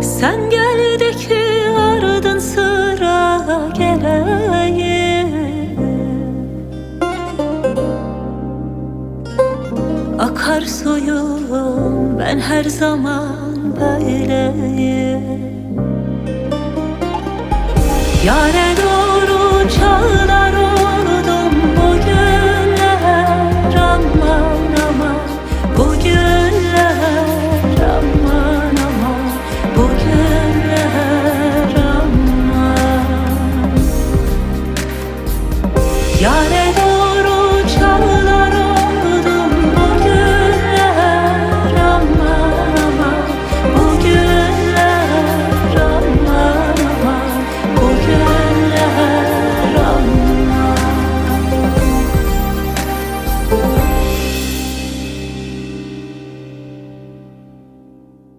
Sen gel ki ardın sıra geleyim. Akar suyum ben her zaman böyleyim. Yare doğru çağlar Yare